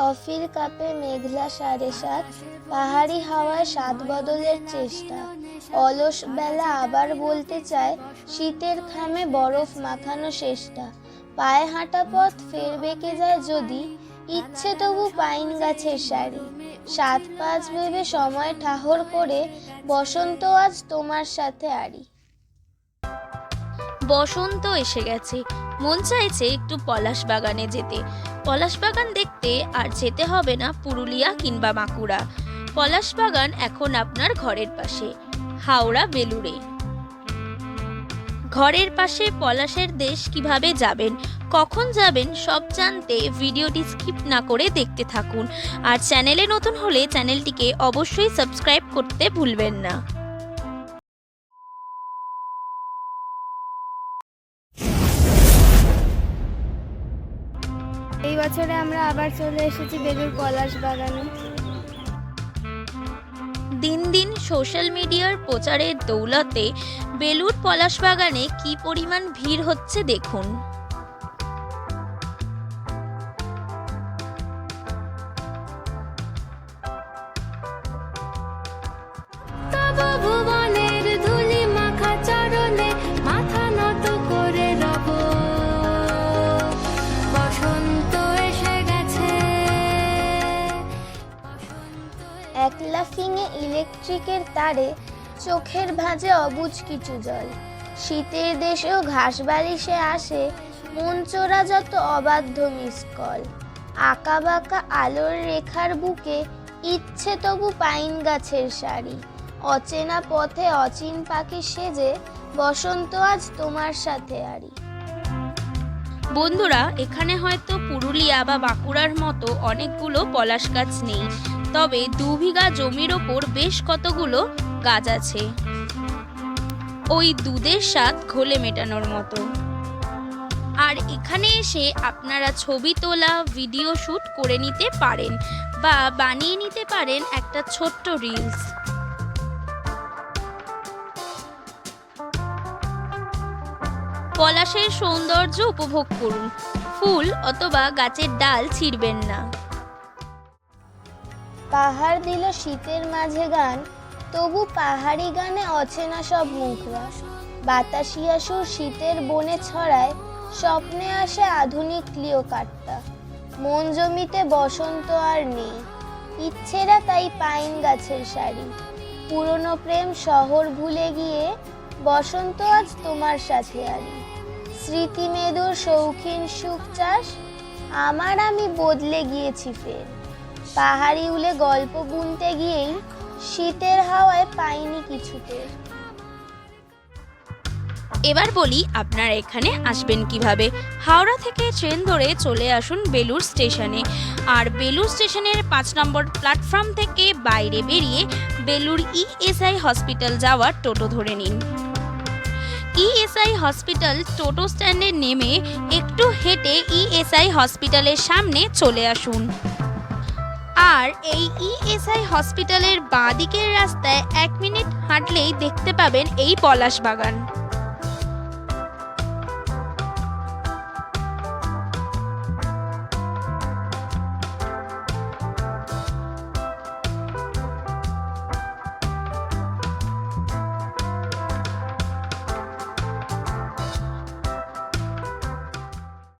কফির কাপে মেঘলা সাড়ে সাত, পাহাড়ি হাওয়ায় স্বাদ বদলের চেষ্টা। অলস বেলা আবার বলতে চায়, শীতের খামে বরফ মাখানো শেষটা। পায়ে হাঁটা পথ ফের বেঁকে যায় যদি, ইচ্ছে তবু পাইন গাছের শাড়ি সাত পাঁচ ভেবে সময় ঠাহর করে, বসন্ত আজ তোমার সাথে আড়ি বসন্ত এসে গেছে। মন চাইছে একটু পলাশ বাগানে যেতে। পলাশ বাগান দেখতে আর যেতে হবে না পুরুলিয়া কিংবা বাঁকুড়া পলাশ বাগান এখন আপনার ঘরের পাশে, হাওড়া বেলুড়ে। ঘরের পাশে পলাশের দেশ কীভাবে যাবেন, কখন যাবেন সব জানতে ভিডিওটি স্কিপ না করে দেখতে থাকুন। আর চ্যানেলে নতুন হলে চ্যানেলটিকে অবশ্যই সাবস্ক্রাইব করতে ভুলবেন না। বছরে আমরা আবার চলে এসেছি বেলুর পলাশ বাগানে। দিন দিন সোশ্যাল মিডিয়ার প্রচারের দৌলতে বেলুর পলাশ বাগানে কি পরিমাণ ভিড় হচ্ছে দেখুন। ফিঙে ইলেকট্রিকের তারে চোখের ভাঁজে অবুজ কিছু জল। শীতের দেশেও ঘাস বালিশে আসে মন চোরা যত অবাধ্য মিসকল আঁকা বাঁকা আলোর রেখার বুকে ইচ্ছে তবু পাইন গাছের শাড়ি অচেনা পথে অচিন পাখি সেজে, বসন্ত আজ তোমার সাথে আড়ি বন্ধুরা, এখানে হয়তো পুরুলিয়া বা বাঁকুড়ার মতো অনেকগুলো পলাশ গাছ নেই। তবে দু বিঘা জমির ওপর বেশ কতগুলো গাছ আছে। ওই দুধের স্বাদ ঘোলে মেটানোর মতো। আর এখানে এসে আপনারা ছবি তোলা, ভিডিও শ্যুট করে নিতে পারেন বা বানিয়ে নিতে পারেন একটা ছোট্ট রিলস। পলাশের সৌন্দর্য উপভোগ করুন। ফুল অথবা গাছের ডাল ছিঁড়বেন না। পাহাড় দিল শীতের মাঝে গান, তবু পাহাড়ি গানে অচেনা সব মুখরা বাতাসিয়া সুর শীতের বনে ছড়ায়, স্বপ্নে আসে আধুনিক ক্লিও কাট্টা মন জমিতে বসন্ত আর নেই, ইচ্ছেরা তাই পাইন গাছের শাড়ি পুরনো প্রেম শহর ভুলে গিয়ে, বসন্ত আজ তোমার সাথে আরি। স্মৃতি মেদুর শৌখিন সুখ চাষ, আমার আমি বদলে গিয়েছি ফের। পাহাড়ি উলে গল্প বুনতে গিয়েই শীতের হাওয়ায় পাইনি কিছুতে। এবার বলি আপনারা এখানে আসবেন কীভাবে? হাওড়া থেকে ট্রেন ধরে চলে আসুন বেলুর স্টেশনে। আর বেলুর স্টেশনের পাঁচ নম্বর প্ল্যাটফর্ম থেকে বাইরে বেরিয়ে বেলুর ইএসআই হসপিটাল যাওয়ার টোটো ধরে নিন। ইএসআই হসপিটাল টোটো স্ট্যান্ডে নেমে একটু হেঁটে ইএসআই হসপিটালের সামনে চলে আসুন। আর এই ইএসআই হসপিটালের বাঁ দিকের রাস্তায় এক মিনিট হাঁটলেই দেখতে পাবেন এই পলাশ বাগান